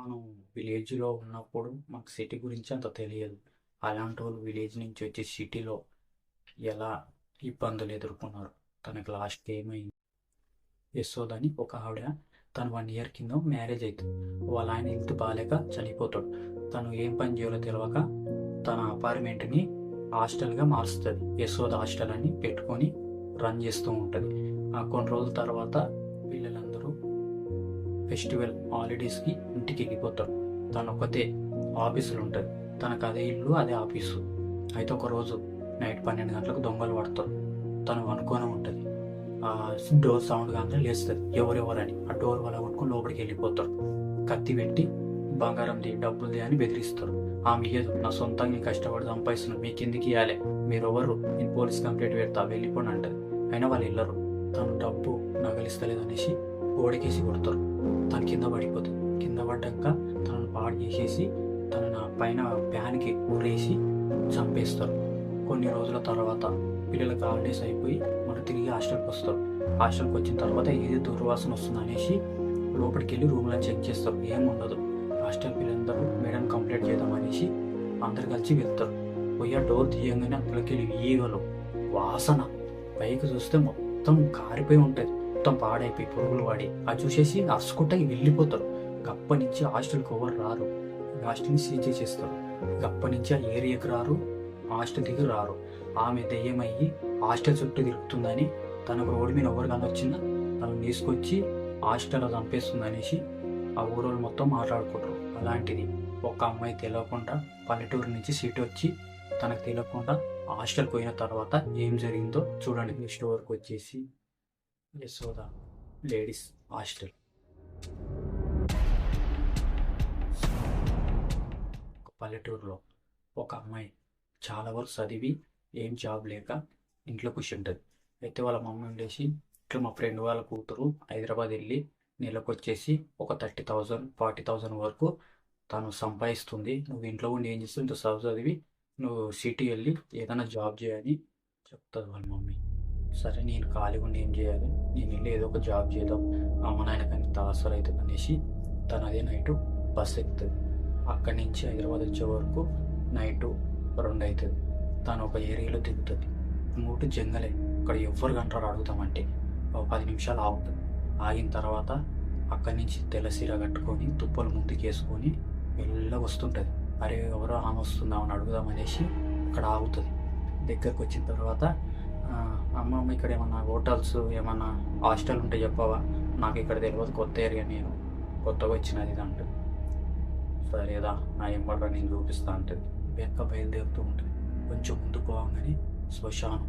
మనం విలేజ్‌లో ఉన్నప్పుడు మాకు సిటీ గురించి అంత తెలియదు. అలాంటి వాళ్ళు విలేజ్ నుంచి వచ్చి సిటీలో ఎలా ఇబ్బందులు ఎదుర్కొన్నారు. తనకు లాస్ట్ ఏమైంది? యశోదని ఒక ఆవిడ తను వన్ ఇయర్ కింద మ్యారేజ్ అవుతుంది వాళ్ళ ఆయన హెల్త్ బాగాలేక చనిపోతాడు. తను ఏం పని చేయాలో తెలియక తన అపార్ట్మెంట్‌ని హాస్టల్‌గా మారుస్తుంది యశోద హాస్టల్ అని పెట్టుకొని రన్ చేస్తూ ఉంటుంది ఆ కొన్ని రోజుల తర్వాత ఫెస్టివల్ హాలిడేస్‌కి ఇంటికి వెళ్ళిపోతాడు తను ఒకతే ఆఫీసులు ఉంటుంది తనకు అదే ఇల్లు, అదే ఆఫీసు. అయితే ఒకరోజు నైట్ 12 గంటలకు దొంగలు పడతారు. తను పనుకొనే ఉంటుంది ఆహ్, డోర్ సౌండ్ కానీ లేస్తుంది ఎవరెవరని. ఆ డోర్ వల్ల కొట్టుకుని లోపలికి వెళ్ళిపోతారు. కత్తి పెట్టి బంగారంది, డబ్బులుది అని బెదిరిస్తారు. ఆమె ఇయ్యదు. నా సొంతంగా నేను కష్టపడి సంపాదిస్తున్నా. ఇవ్వాలి మీరు మీరెవరు? నేను పోలీస్ కంప్లైంట్ పెడతా వెళ్ళిపోను అంటది. అయినా వాళ్ళు వెళ్ళరు. తను డబ్బు నగలిస్తలేదు అనేసి గోడకేసి కొడతారు. తను కింద పడిపోతుంది కింద పడ్డాక తనను పాడు చేసేసి తనని పైన ఫ్యాన్‌కి ఉరేసి చంపేస్తారు. కొన్ని రోజుల తర్వాత పిల్లలకు హాలిడేస్ అయిపోయి మళ్ళీ తిరిగి హాస్టల్‌కి వస్తారు. హాస్టల్‌కి వచ్చిన తర్వాత ఏది దుర్వాసన వస్తుంది అనేసి లోపలికెళ్ళి రూమ్‌లో చెక్ చేస్తారు. ఏముండదు. హాస్టల్ పిల్లలందరూ మేడం కంప్లీట్ చేద్దాం అనేసి అందరు కలిసి వెళ్తారు. పోయి ఆ డోర్ తీయంగానే అందులోకెళ్ళి ఈగలు, వాసన పైకి చూస్తే మొత్తం కారిపోయి ఉంటుంది మొత్తం పాడైపోయి పురుగులు వాడి అది చూసేసి అరుచుకుంటా వెళ్ళిపోతారు. అప్పటినుంచి హాస్టల్‌కి ఎవరు రారు. హాస్టల్‌ని సీజ్ చేసేస్తారు. నుంచి ఆ ఏరియాకి రారు. హాస్టల్ దిగి రారు. ఆమె దెయ్యమయ్యి హాస్టల్ చుట్టూ తిరుగుతుందని తన రోడ్డు మీద ఎవరు కనొచ్చినా తను తీసుకొచ్చి హాస్టల్‌లో చంపేస్తుంది అనేసి ఆ ఊరోళ్ళు మొత్తం మాట్లాడుకుంటారు. అలాంటిది ఒక అమ్మాయి తెలియకుండా పల్లెటూరు నుంచి సిటీ వచ్చి తనకు తెలియకుండా హాస్టల్‌కి పోయిన తర్వాత ఏం జరిగిందో చూడండి. నెక్స్ట్ వరకు వచ్చేసి యశోద లేడీస్ హాస్టల్. పల్లెటూరులో ఒక అమ్మాయి చాలా వరకు చదివి ఏం జాబ్ లేక ఇంట్లో కూర్చుంటుంది అయితే వాళ్ళ మమ్మీ ఉండేసి ఇట్లా మా ఫ్రెండ్ వాళ్ళ కూతురు హైదరాబాద్ వెళ్ళి నెలకొచ్చేసి ఒక 30,000, 40,000 వరకు తను సంపాదిస్తుంది. నువ్వు ఇంట్లో ఉండి ఏం చేస్తావు? ఇంత చదువు చదివి నువ్వు సిటీ వెళ్ళి ఏదైనా జాబ్ చేయని చెప్తుంది వాళ్ళ మమ్మీ. సరే నేను ఖాళీగా ఉండి ఏం చేయాలి? నేను వెళ్ళి ఏదో ఒక జాబ్ చేద్దాం. అమ్మ నాయన కానీ తాసర్ అవుతుంది అనేసి తను అదే నైట్ బస్ ఎక్కుతుంది అక్కడి నుంచి హైదరాబాద్ వచ్చే వరకు నైటు 2 అయితది. తను ఒక ఏరియాలో దిగుతుంది మూటు జంగలే. అక్కడ ఎవ్వరు గంటలు అడుగుతామంటే ఒక పది నిమిషాలు ఆగుతుంది ఆగిన తర్వాత అక్కడి నుంచి తెల్లసీర కట్టుకొని తుప్పలు ముందుకేసుకొని మెల్లగా వస్తుంటుంది అరే ఎవరో ఆమె వస్తుంది అని అడుగుదామనేసి అక్కడ ఆగుతుంది దగ్గరకు వచ్చిన తర్వాత ఆహ్, అమ్మ ఇక్కడ ఏమన్నా హోటల్స్ ఏమన్నా హాస్టల్ ఉంటే చెప్పవా? నాకు ఇక్కడ తెలియదు కొత్త ఏరియా నేను. కొత్తగా వచ్చినది ఇది సరేదా నా ఎంబడ నేను చూపిస్తా అంటే. వెనక బయలుదేరుతూ ఉంటుంది కొంచెం ముందు పోవంగానే శ్మశానం.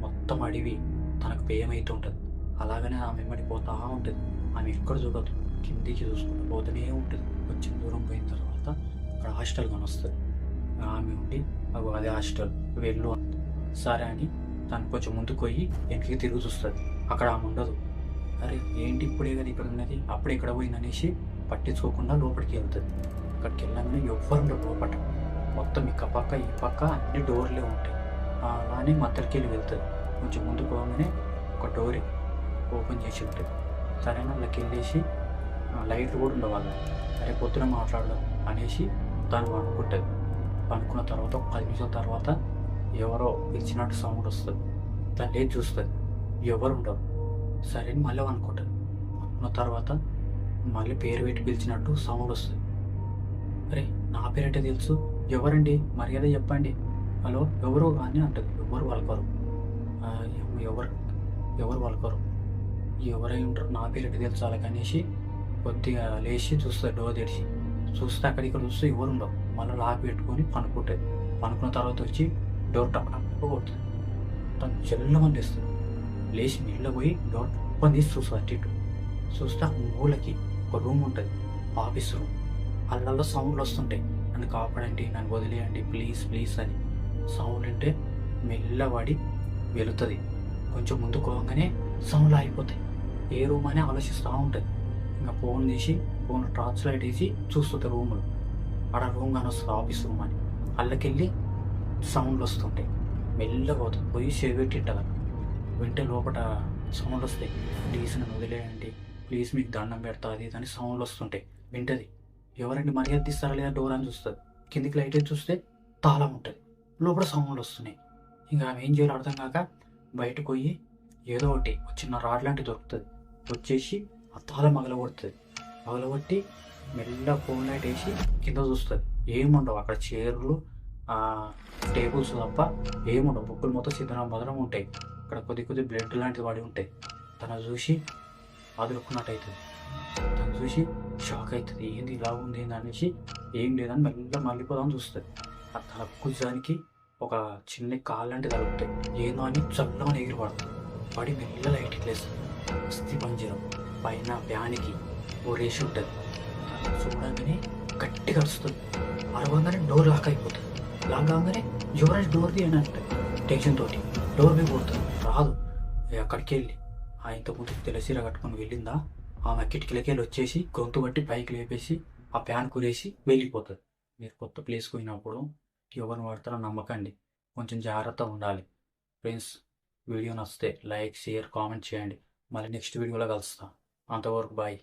మొత్తం అడివి. తనకు భయమైతూ ఉంటుంది. అలాగనే ఆమె వెంబడి పోతా ఉంటుంది. ఆమె ఎక్కడ చూడదు. కిందికి చూసుకుంటూ పోతూనే ఉంటుంది. కొంచెం దూరం పోయిన తర్వాత అక్కడ హాస్టల్ కానొస్తుంది. ఆమె ఉండి అగో అదే హాస్టల్ వెళ్ళు సరే అని తను కొంచెం ముందుకు పోయి వెనక్కి తిరుగు చూస్తుంది అక్కడ ఆమె ఉండదు. అరే ఏంటి ఇప్పుడే కదా ఇక్కడ ఉన్నది. అప్పుడే ఇక్కడ పోయింది అనేసి పట్టించుకోకుండా లోపలికి వెళ్తుంది అక్కడికి వెళ్ళంగానే ఎవ్వరు లోపట. మొత్తం ఇక పక్క ఈ పక్క అన్ని డోర్లే ఉంటాయి. అలానే మద్దరికి వెళ్ళి వెళ్తుంది కొంచెం ముందుకు పోగానే ఒక డోర్ ఓపెన్ చేసి ఉంటుంది సరేనా అందులోకి వెళ్ళేసి లైట్లు కూడా ఉండేవాళ్ళు అరే పొద్దున మాట్లాడదాం అనేసి తను అనుకుంటుంది పడుకున్న తర్వాత ఒక 10 నిమిషాల తర్వాత ఎవరో పిలిచినట్టు సౌండ్ వస్తుంది తను లేచి చూస్తది. ఎవరు ఉండరు. సరే అని మళ్ళీ అనుకుంటుంది అనుకున్న తర్వాత మళ్ళీ పేరు పెట్టి పిలిచినట్టు సౌండ్ వస్తుంది అరే నా పేరెట్ట తెలుసు? ఎవరండి? మర్యాద చెప్పండి. హలో ఎవరు అని అంటది. ఎవరు వాళ్ళకోరు ఎవరు ఎవరు వాళ్ళకోరు ఎవరై ఉంటారు? నా పేరెట్ట తెలుసు ఆళ్ళకనేసి కొద్దిగా లేచి చూస్తారు డోర్ తెరిచి. చూస్తే అక్కడ ఇక్కడ చూస్తే ఎవరు ఉండవు మళ్ళీ లాక్ పెట్టుకొని పనుకుంటుంది పనుకున్న తర్వాత వచ్చి డోర్ టక్ టక్ తను జల్లుమని లేస్తది. లేచి నీళ్ళ పోయి డోర్ ఓపెన్ తీసి చూస్తది అటు ఇటు. చూస్తే ఆ మూలకి ఒక రూమ్ ఉంటుంది ఆఫీస్ రూమ్. అల్లలో సౌండ్లు వస్తుంటాయి. నన్ను కాపాడండి. నన్ను వదిలేయండి ప్లీజ్ ప్లీజ్ అని. సౌండ్ అంటే మెల్లవాడి వెళుతుంది కొంచెం ముందుకు పోగానే సౌండ్లు ఆగిపోతాయి. ఏ రూమ్ అని ఆలోచిస్తూ ఉంటుంది ఇంకా ఫోన్ తీసి ఫోన్ టార్చ్ లైట్ వేసి చూస్తుంది రూములు ఆడ రూమ్ కానొస్తది ఆఫీస్ రూమ్ అని. అల్లకెళ్ళి సౌండ్లు వస్తుంటాయి. మెల్లగా పోతుంది పోయి చెవి పెట్టి వింటే లోపట సౌండ్ వస్తాయి. ప్లీజ్ నన్ను వదిలేయండి. ప్లీజ్ మీకు దండం పెడతా అది అని సౌండ్లు వస్తుంటాయి. వింటది. ఎవరండి మర్యాద తీస్తారా లేదా డోర్ అని చూస్తుంది కిందికి లైట్ చూస్తే తాళం ఉంటుంది లోపల సౌండ్లు వస్తున్నాయి ఇంకా ఆమె ఏం చేయాలో అర్థం కాక బయటకు పోయి ఏదో ఒకటి చిన్న రాడ్ లాంటిది దొరుకుతుంది వచ్చేసి ఆ తాళం మగలగొడుతుంది మగలగొట్టి మెల్లగా ఫోన్ లైట్ వేసి కింద చూస్తుంది ఏముండవు అక్కడ చీరలు టేబుల్స్ తప్ప ఏముండవు. బుక్కులు మొత్తం సిద్ధం భద్రం ఉంటాయి. అక్కడ కొద్ది కొద్ది బ్లడ్ లాంటిది వాడి ఉంటాయి. తను చూసి అదురుకున్నట్టు అవుతుంది తను చూసి షాక్ అవుతుంది ఏంది ఇలా ఉంది? ఏంది అనేసి ఏం లేదని మెల్లగా మళ్ళీపోదాం చూస్తుంది. ఆ తల కుజానికి ఒక చిన్న కాలు లాంటిది తలుపుతాయి. ఏందో అని చల్లగా ఎగిరి పడుతుంది. పడి మెల్ల లైట్ ఇట్లేస్తుంది అస్థి పంజరం. పైన ప్యానికి ఓ రేషి ఉంటుంది. చూడగానే చూడంగానే గట్టిగా అరుస్తుంది. అరవంగానే డోర్ లాక్ అయిపోతుంది. లాక్ కాగానే యువరాజ్ డోర్ తీయని అంటే టెన్షన్ తోటి. డోర్ మీద కొడుతుంది రాదు. అక్కడికి వెళ్ళి. ఆ ఇంతకుముందు తెలసీర కట్టుకొని వెళ్ళిందా? ఆమె కిటికీలకి వెళ్ళి వచ్చేసి గొంతు బట్టి పైకి లేపేసి ఆ ప్యాన్ కురేసి వెళ్ళిపోతుంది. మీరు కొత్త ప్లేస్కి పోయినప్పుడు ఎవరిని వాడతారో నమ్మకండి. కొంచెం జాగ్రత్తగా ఉండాలి. ఫ్రెండ్స్ వీడియో నచ్చితే లైక్ షేర్ కామెంట్ చేయండి. మళ్ళీ నెక్స్ట్ వీడియోలో కలుస్తాను అంతవరకు బాయ్